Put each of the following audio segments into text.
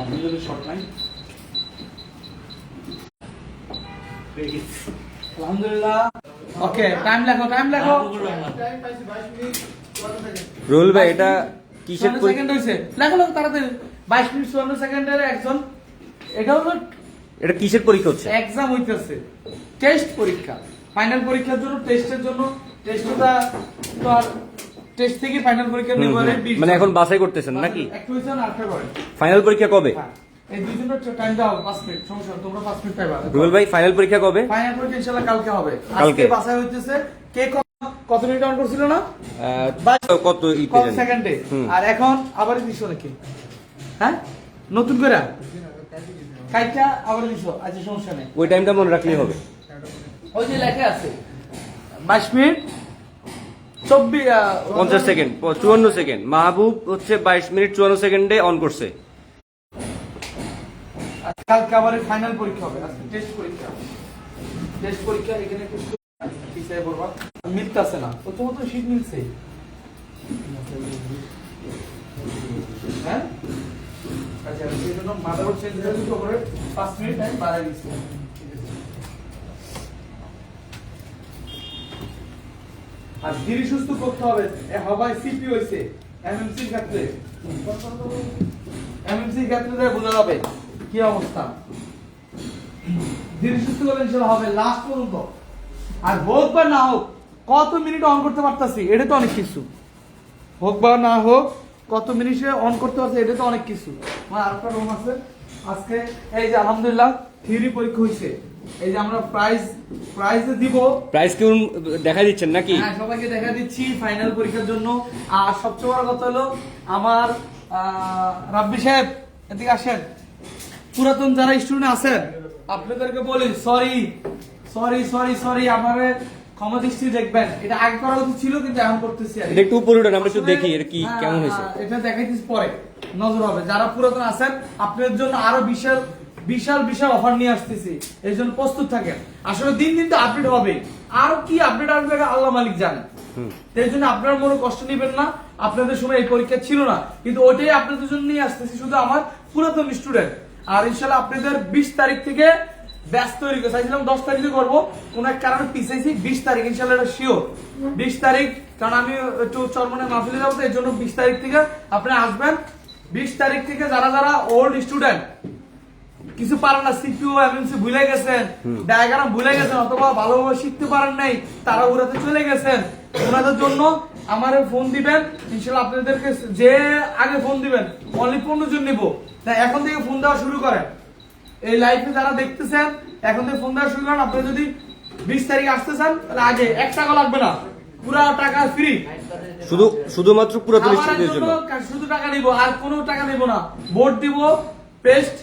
আপনাদের short line আলহামদুলিল্লাহ। Okay time লেখো টাইম লেখো। রুল ভাই এটা কিসের সেকেন্ড হয়েছে লেখো লেখো তাড়াতাড়ি। মিনিট সেকেন্ডের একজন এটা হলো এটা কিসের পরীক্ষা হচ্ছে? এক্সাম হইতেছে। টেস্ট পরীক্ষা। ফাইনাল পরীক্ষার জন্য টেস্টের জন্য টেস্টটা তো আর টেস্ট থেকে ফাইনাল পরীক্ষা নিব মানে এখন বাছাই করতেছেন নাকি? একটু হইছে করে ফাইনাল পরীক্ষা কবে? হ্যাঁ। এই দুজনের টাইম দাও পাঁচ মিনিট সমস্যা তোমরা পাঁচ মিনিট পাইবা রুবেল ভাই ফাইনাল পরীক্ষা কবে? ফাইনাল পরীক্ষা ইনশাআল্লাহ কালকে হবে। আজকে বাছাই হইতেছে। কে কত মিনিট অন করছিল না? কত কত সেকেন্ডে আর এখন আবার দিছো নাকি? হ্যাঁ? নতুন করে? কাইটা আবার দিছো? আচ্ছা সমস্যা নেই। ওই টাইমটা মনে রাখলেই হবে। ওই যে লেখা আছে। বাইশ মিনিট চব্বিশ পঞ্চাশ সেকেন্ড চুয়ান্ন সেকেন্ড। মাহবুব হচ্ছে বাইশ মিনিট চুয়ান্ন সেকেন্ডে অন করছে। কালকে আবার ফাইনাল পরীক্ষা হবে। আজকে টেস্ট পরীক্ষা টেস্ট পরীক্ষা এখানে পিছিয়ে পড়বা। মিলতেছে না। প্রথমত শীত মিলছে। হ্যাঁ? আচ্ছা সেই জন্য মাদারবোর্ড চেঞ্জ করে। পাঁচ মিনিট টাইম বাড়াই দিচ্ছে। আর ধীরে সুস্থ করতে হবে। হবাই সিপি হইছে। এমএমসি ক্ষেত্রে। এমএমসি ক্ষেত্রে দিয়ে বোঝা যাবে কি অবস্থা। ধীরে সুস্থ করলে ইনশাআল্লাহ হবে লাস্ট পর্যন্ত। আর হোক বা না হোক, কত মিনিট অন করতে পারতাছি, এটা তো অনেক কিছু। হোক বা না হোক, কত মিনিটে অন করতে পারছে এটা তো অনেক কিছু। আমার আরেকটা রুম আছে। আজকে এই যে আলহামদুলিল্লাহ থিওরি পরীক্ষা হয়েছে এই যে আমরা দিব। প্রাইস কি দেখা দিচ্ছেন নাকি? হ্যাঁ সবাইকে দেখা দিচ্ছি ফাইনাল পরীক্ষার জন্য। আর সবচেয়ে বড় কথা হলো আমার রাব্বি সাহেব এদিকে আসেন। পুরাতন যারা স্টুডেন্ট আছেন আপনাদেরকে বলি সরি সরি সরি সরি আমারে ক্ষমা দৃষ্টি দেখবেন। এটা আগে করা উচিত ছিল কিন্তু এখন করতেছি আর। একটু উপরে উঠান আমরা একটু দেখি এটা কি হ্যাঁ, কেমন হয়েছে। হ্যাঁ, এটা দেখাইতেছি পরে নজর হবে। যারা পুরাতন আছেন আপনাদের জন্য আরও বিশাল বিশাল বিশাল অফার নিয়ে আসতেছি। এই জন্য প্রস্তুত থাকেন। আসলে দিন দিন তো আপডেট হবে। আর কি আপডেট আসবে আল্লাহ মালিক জানে। হুম। এই জন্য আপনার মনে কষ্ট নেবেন না। আপনাদের সময় এই পরীক্ষা ছিল না। কিন্তু ওইটাই আপনাদের জন্য নিয়ে আসতেছি শুধু আমার পুরাতন স্টুডেন্ট আর ইনশাল্লাহ আপনাদের বিশ তারিখ থেকে ব্যাচ তৈরি করে চাইছিলাম। দশ তারিখে করব। কোন এক কারণে পিছাইছি বিশ তারিখ ইনশাল্লাহ এটা শিওর বিশ তারিখ কারণ আমি একটু চরমনে মাহফিলে যাব তো এই জন্য বিশ তারিখ থেকে আপনি আসবেন। বিশ তারিখ থেকে যারা যারা ওল্ড স্টুডেন্ট কিছু পারেন না সিপিও এমএনসি ভুলে গেছেন। ডায়াগ্রাম ভুলে গেছেন অথবা ভালোভাবে শিখতে পারেন নাই তারা উড়াতে চলে গেছেন। ওনাদের জন্য আমারে ফোন দিবেন ইনশাল্লাহ আপনাদেরকে যে আগে ফোন দিবেন অনলি পনেরো জন নিবো। এখন থেকে ফোন দেওয়া শুরু করেন। এই লাইভে যারা দেখতেছেন এখন থেকে ফোন দেওয়া শুরু করেন আপনি যদি বিশ তারিখ আসতে চান তাহলে আগে এক টাকা লাগবে না। পুরা টাকা ফ্রি শুধু শুধুমাত্র পুরাতন জন্য শুধু টাকা নিব আর কোনো টাকা নিব না। বোর্ড দিব পেস্ট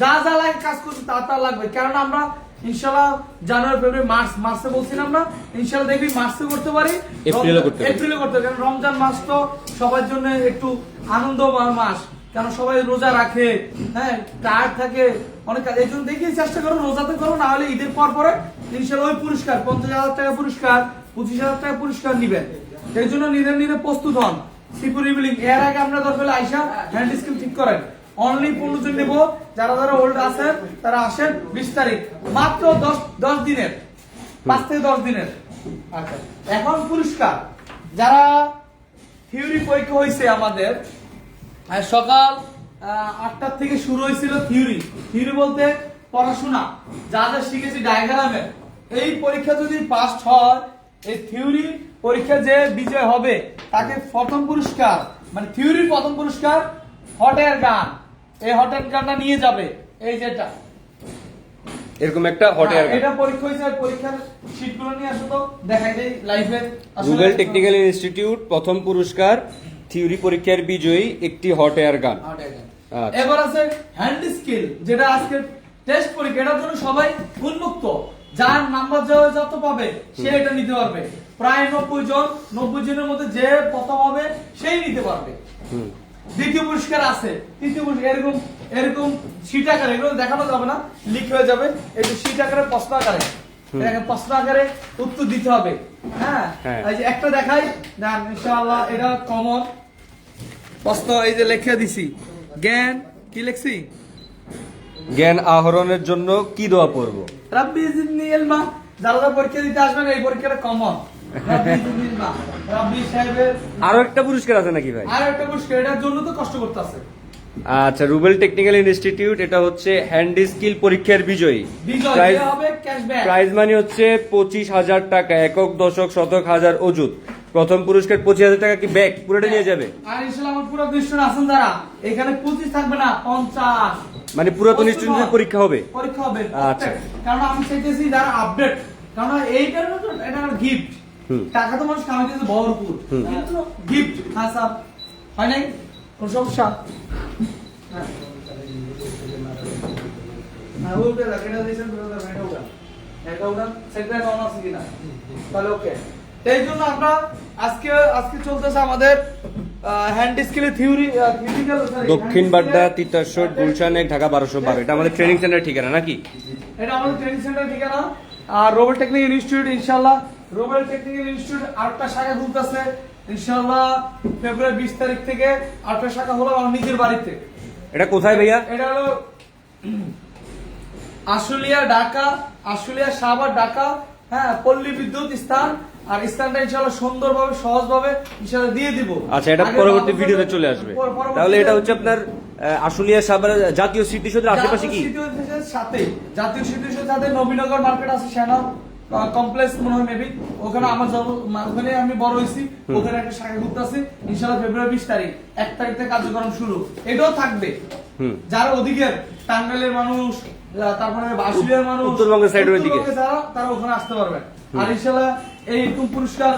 যা যা লাগে কাজ করতে তা তা লাগবে। কারণ আমরা ইনশাল্লাহ জানুয়ারি ফেব্রুয়ারি মার্চ মার্চে বলছিলাম না ইনশাল্লাহ দেখবি মার্চে করতে পারি। এপ্রিলে করতে পারি। এপ্রিলে করতে কারণ রমজান মাস তো সবার জন্য একটু আনন্দ মাস। কারণ সবাই রোজা রাখে হ্যাঁ টায়ার থাকে অনেক কাজ। এই জন্য দেখি চেষ্টা করো রোজাতে করো না হলে ঈদের পর পরে ইনশাল্লাহ ওই পুরস্কার পঞ্চাশ হাজার টাকা পুরস্কার পঁচিশ হাজার টাকা পুরস্কার নিবেন। এই জন্য নিজে নিজে প্রস্তুত হন। সিপু রিভিলিং এর আগে আমরা দরকার আইসা হ্যান্ড স্কিল ঠিক করেন। অনলি পনেরো নেব। যারা যারা ওল্ড আছেন তারা আসেন বিশ তারিখ। মাত্র দশ দশ দিনের। পাঁচ থেকে দশ দিনের। আচ্ছা। এখন পুরস্কার। যারা থিওরি পরীক্ষা হয়েছে আমাদের সকাল আটটার থেকে শুরু হয়েছিল থিওরি থিওরি বলতে পড়াশোনা। যা যা শিখেছি ডায়াগ্রামে এই পরীক্ষা যদি পাস হয় এই থিওরি পরীক্ষা যে বিজয় হবে তাকে প্রথম পুরস্কার মানে থিওরির প্রথম পুরস্কার হট এয়ার গান। এই হট এয়ার গানটা নিয়ে যাবে এই যেটা। এরকম একটা হট এয়ার হ্যাঁ, এটা পরীক্ষা হয়েছে পরীক্ষার শীটগুলো নিয়ে আসো তো দেখাই দেই লাইভে গুগল টেকনিক্যাল ইনস্টিটিউট প্রথম পুরস্কার থিওরি পরীক্ষার বিজয়ী একটি হট এয়ার গান। এবার আছে হ্যান্ড স্কিল যেটা আজকে টেস্ট পরীক্ষা এটার জন্য সবাই উন্মুক্ত। যার নাম্বার যা- যত পাবে সে এটা নিতে পারবে। প্রায় নব্বই জন নব্বই জনের মধ্যে যে প্রথম হবে সেই নিতে পারবে। দ্বিতীয় পুরস্কার আছে। তৃতীয় পুরস্কার এরকম এরকম সিট আকারে এগুলো দেখানো যাবে না লিখ হয়ে যাবে। একটু সিট আকারে প্রশ্ন আকারে। প্রশ্ন আকারে উত্তর দিতে হবে। হ্যাঁ? হ্যাঁ। এই যে একটা দেখাই দেন ইনশাআল্লাহ এটা কমন প্রশ্ন এই যে লিখে দিছি। জ্ঞান কি লিখছি? জ্ঞান আহরণের জন্য কি দোয়া পড়ব? রাব্বি জিদনি ইলমা। যারা যারা পরীক্ষা দিতে আসবেন এই পরীক্ষাটা কমন আরও একটা পুরস্কার আছে নাকি ভাই? আর একটা পুরস্কার এটার জন্য তো কষ্ট করতেছে। আচ্ছা রুবেল টেকনিক্যাল ইনস্টিটিউট এটা হচ্ছে হ্যান্ড স্কিল পরীক্ষার বিজয়ী। প্রাইজ হবে ক্যাশব্যাক। প্রাইজ মানি হচ্ছে পঁচিশ হাজার টাকা একক দশক শতক হাজার অজুত প্রথম পুরস্কার পঁচিশ হাজার টাকা কি ব্যাগ? পুরোটা নিয়ে যাবে? আর ইনশাআল্লাহ আমার পুরো আছেন যারা এখানে পঁচিশ থাকবে না পঞ্চাশ। মানে পুরাতন স্টুডেন্টের পরীক্ষা হবে? পরীক্ষা হবে আচ্ছা। কারণ আমি চাইতেছি যারা আপডেট কারণ এটা গিফট। টাকা তো মানুষ কামাইতেছে ভরপুর। কিন্তু গিফট হ্যাঁ স্যার হয় নাই? কোন সমস্যা? এই জন্য আমরা আজকে আজকে চলতেছে আমাদের হ্যান্ড স্কিলের থিওরি দক্ষিণ বাড্ডা তিতাসর গুলশান এক ঢাকা বারোশো বারো। এটা আমাদের ট্রেনিং সেন্টার ঠিকানা নাকি? এটা আমাদের ট্রেনিং সেন্টার ঠিকানা। আর রোবেল টেকনিক্যাল ইনস্টিটিউট ইনশাআল্লাহ। রোবেল টেকনিক্যাল ইনস্টিটিউট আটটা শাখা খুলতেছে। ইনশাআল্লাহ ফেব্রুয়ারি বিশ তারিখ থেকে আটটা শাখা হলো আমার নিজের বাড়িতে। এটা কোথায় ভাইয়া? এটা হলো আশুলিয়া ঢাকা আশুলিয়া সাভার ঢাকা হ্যাঁ পল্লী বিদ্যুৎ স্থান। আর স্থানটা ইনশাআল্লাহ সুন্দরভাবে সহজভাবে ইনশাআল্লাহ দিয়ে দিব। আচ্ছা এটা পরবর্তী ভিডিওতে চলে আসবে। তাহলে এটা হচ্ছে আপনার আশুলিয়া সাভার জাতীয় স্মৃতিসৌধের আশেপাশে কি? সাথে জাতীয় স্মৃতিসৌধের সাথে নবীনগর মার্কেট আছে সেনা কমপ্লেক্স মনে হয় মেবি ওখানে আমার জন্ম ওখানে আমি বড় হয়েছি। ওখানে একটা শাখা ঘুরতে আছে ইনশাল্লাহ ফেব্রুয়ারি বিশ তারিখ। এক তারিখ থেকে কার্যক্রম শুরু। এটাও থাকবে। যারা ওদিকের টাঙ্গাইলের মানুষ তারপরে বাসুলিয়ার মানুষ উত্তরবঙ্গের যারা তারা ওখানে আসতে পারবে। আর ইনশাল্লাহ এই একটু পুরস্কার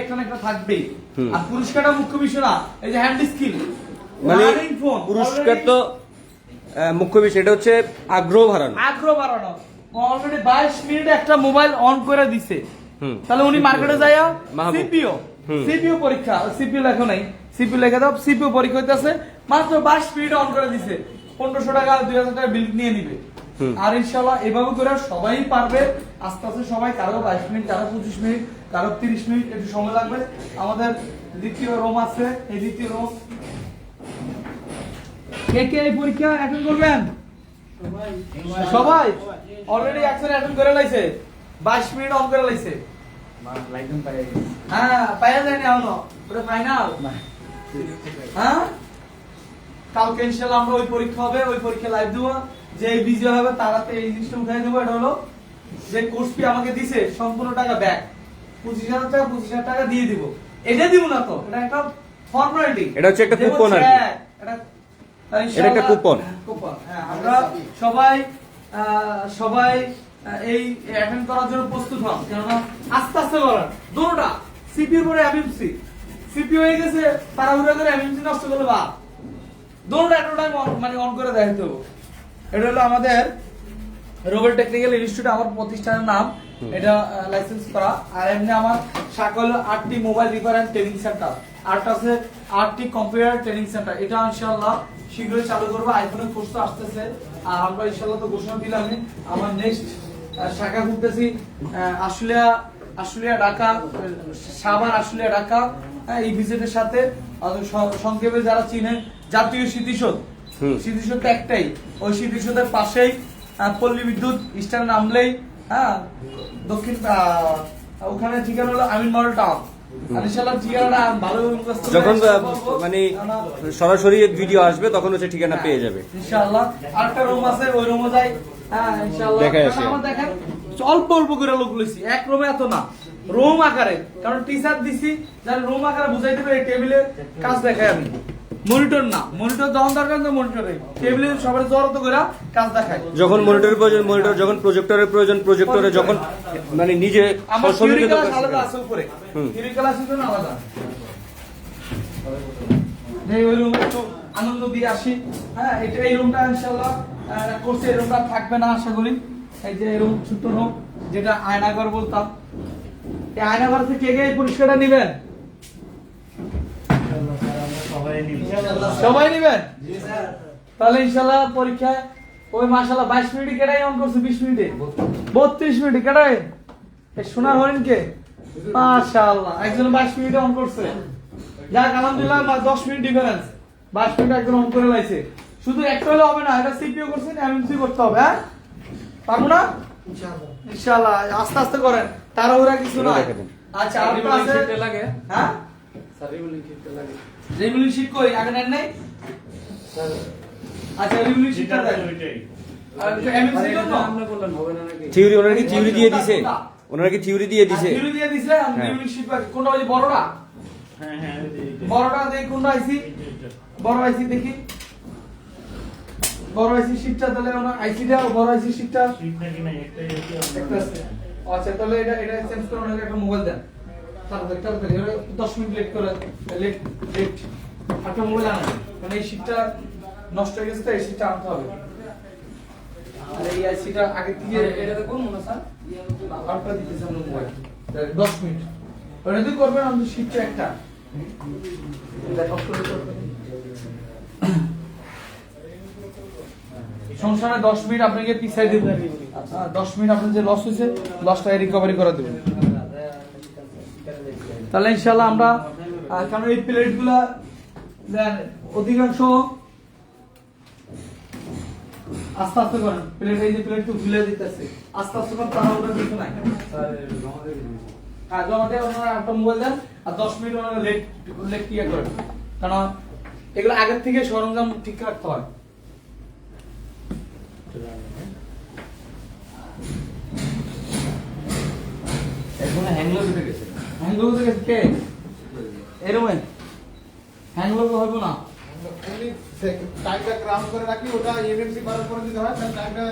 একটা একটা থাকবেই। আর পুরস্কারটা মুখ্য বিষয় না এই যে হ্যান্ড স্কিল মানে পুরস্কার তো মুখ্য বিষয় এটা হচ্ছে আগ্রহ বাড়ানো। আগ্রহ বাড়ানো। অলরেডি বাইশ মিনিট একটা মোবাইল অন করে দিছে। তাহলে উনি মার্কেটে মাহবুব। সিপিও সিপিও পরীক্ষা সিপিও লেখা নাই। সিপিও লেখা দাও সিপিও পরীক্ষা হইতেছে মাত্র বাইশ মিনিট অন করে দিছে। পনেরোশো টাকা দুই হাজার টাকা বিল নিয়ে নিবে। আর ইনশাল্লাহ এভাবে করে সবাই পারবে। আস্তে আস্তে সবাই কারও বাইশ মিনিট কারও পঁচিশ মিনিট কারও তিরিশ মিনিট একটু সময় লাগবে। আমাদের দ্বিতীয় রোম আছে এই দ্বিতীয় রোম কে কে এই পরীক্ষা অ্যাটেন্ড করবেন? সবাই অলরেডি একজন অ্যাটেন্ড করে লাইছে 22 মিনিট অন করে লাইছে। হ্যাঁ পাইয়া যায়নি এখনও ওটা ফাইনাল হ্যাঁ? কালকে ইনশাআল্লাহ আমরা ওই পরীক্ষা হবে ওই পরীক্ষা লাইভ দেবো। যে বিজয় হবে তারাতে এই জিনিসটা উঠাই দেবো এটা হলো যে কোর্স ফি আমাকে দিছে সম্পূর্ণ টাকা ব্যাক পঁচিশ হাজার টাকা পঁচিশ হাজার টাকা দিয়ে দিব। এটা দিব না তো এটা একটা ফর্মালিটি এটা হচ্ছে একটা coupon আর কি। এটা একটা coupon। কুপন। হ্যাঁ আমরা সবাই সবাই এই অ্যাটেন্ড করার জন্য প্রস্তুত হন কেননা আস্তে আস্তে করার। দুটোটা। সিপির পরে এমএমসি সিপি হয়ে গেছে তাড়াহুড়া করে এমএমসি নষ্ট করলে বা দুটোটা একটা টাইম মানে অন করে দেখাইতে হবে। এটা হলো আমাদের রোবেল টেকনিক্যাল ইনস্টিটিউট আমার প্রতিষ্ঠানের নাম। এটা লাইসেন্স করা। আর এমনি আমার শাখা হলো আটটি mobile repair and training centre আট আছে আটটি কম্পিউটার ট্রেনিং সেন্টার এটা ইনশাআল্লাহ শীঘ্রই চালু করব। আইফোনের কোর্স তো আসতেছে। আর আমরা ইনশাআল্লাহ তো ঘোষণা দিলাম। আমার নেক্সট শাখা খুলতেছি আহ, আশুলিয়া আশুলিয়া ঢাকা সাভার আশুলিয়া ঢাকা এই ভিজিটের সাথে। সংক্ষেপে যারা চিনেন জাতীয় স্মৃতিসৌধ। স্মৃতিসৌধ একটাই। ওই স্মৃতিসৌধের পাশেই পল্লী বিদ্যুৎ স্ট্যান্ড নামলেই হ্যাঁ দক্ষিণ ওখানে ঠিকানা হলো আমিন মডেল টাউন। যখন মানে সরাসরি ভিডিও আসবে তখন হচ্ছে ঠিকানা পেয়ে যাবে। ইনশাআল্লাহ। আরেকটা রুম আছে ওই রুমে যাই। হ্যাঁ ইনশাআল্লাহ। দেখেন অল্প অল্প করে লোক লইছি। এক রুমে এত না। রুম আকারে। কারণ টিচার দিছি যারা রুম আকারে বুঝাই দেবে এই টেবিলে কাজ দেখাই আমি। মনিটর না। মনিটর যখন দরকার তো মনিটরে টেবিলে সবার জড়ত করে কাজ দেখায়। যখন মনিটরের প্রয়োজন মনিটর যখন প্রজেক্টরের প্রয়োজন প্রজেক্টরে যখন মানে নিজে আমার থিওরি ক্লাস আলাদা আছে উপরে। থিওরি জন্য আলাদা। এই রুমে আনন্দ দিয়ে আসি। হ্যাঁ এটা এই রুমটা ইনশাআল্লাহ করছে। এই রুমটা থাকবে না আশা করি। এই যে এই রুম ছোট রুম যেটা আয়নাঘর বলতাম। এই আয়নাঘর থেকে কে কে পরিষ্কারটা নেবেন? সবাই নেবেন? তাহলে ইনশাআল্লাহ পরীক্ষায় ওই মাশাআল্লাহ 22 মিনিট কেটাই অন করছে 20 মিনিটে? 32 মিনিট কেটাই সোনার হরিণ কে মাশাআল্লাহ একজন 22 মিনিটে অন করছে। যাক আলহামদুলিল্লাহ বা 10 মিনিট ডিফারেন্স 22 মিনিট একজন অন করে লাইছে। শুধু একটা হলে হবে না এটা সিপিও করছেন এমএমসি করতে হবে হ্যাঁ? পারব না? ইনশাআল্লাহ। আস্তে আস্তে করেন। তাড়াহুড়া কিছু নয়। আচ্ছা আছে। লাগে। হ্যাঁ? স্যার লাগে। রিভিউ শিট কই? আগে নেন নাই? স্যার আচ্ছা রিভিউ শিটটা দেন না থিওরি ওনারা কি থিওরি দিয়ে দিছে। ওনারা কি থিওরি দিয়ে দিছে। থিওরি দিয়ে দিছে। রিভিউ শিট কোনটা ওই বড়টা? হ্যাঁ হ্যাঁ। বড়টা দেখি কোনটা এইটা। বড় আইসি দেখি। বড় আইসি শিটটা তাহলে ওনা আইসিটা বড় আইসি শিটটা শীত নাকি নাই, একটাই আছে, আছে। আচ্ছা তাহলে এটা এটা চেঞ্জ করে ওনাকে একটা মোবাইল দেন। তাড়াতাড়ি 10 মিনিট লেট করে লেট লেট একটা মোবাইল আনেন কারণ এই শিটটা নষ্ট হয়ে গেছে তো এই শিটটা আনতে হবে। আর এই আইসিটা আগে এটাতে কোন মনে স্যার। আপনার দিতেছে মোবাইল 10 মিনিট। ওটা যদি করবেন আমাদের শিটটা একটা। এটা নাই, 10 মিনিট আপনাকে পিছাই দেব আচ্ছা। 10 মিনিট আপনার যে লস হয়েছে লসটা রিকভারি করে দেবেন। তাহলে ইনশাআল্লাহ আমরা কারণ এই প্লেটগুলা অধিকাংশ আস্তে আস্তে করেন। প্লেট, এই যে প্লেট তো খুলে দিতেছে। আস্তে আস্তে করেন তারা ওটা নাই। হ্যাঁ জমা ওনারা একটা মোবাইল দেন, আর দশ মিনিট ওনারা লেট লেট ইয়ে করেন। কারণ এগুলো আগের থেকে সরঞ্জাম ঠিক রাখতে হয়। এখন হ্যাংলো উঠে গেছে। হ্যাংলো থেকে কে? এরকম হ্যাংলো হবে না। টাইমটা ক্রাউন করে রাখি, ওটা এমএমসি করার করে দিতে হয়, তাহলে টাইমটা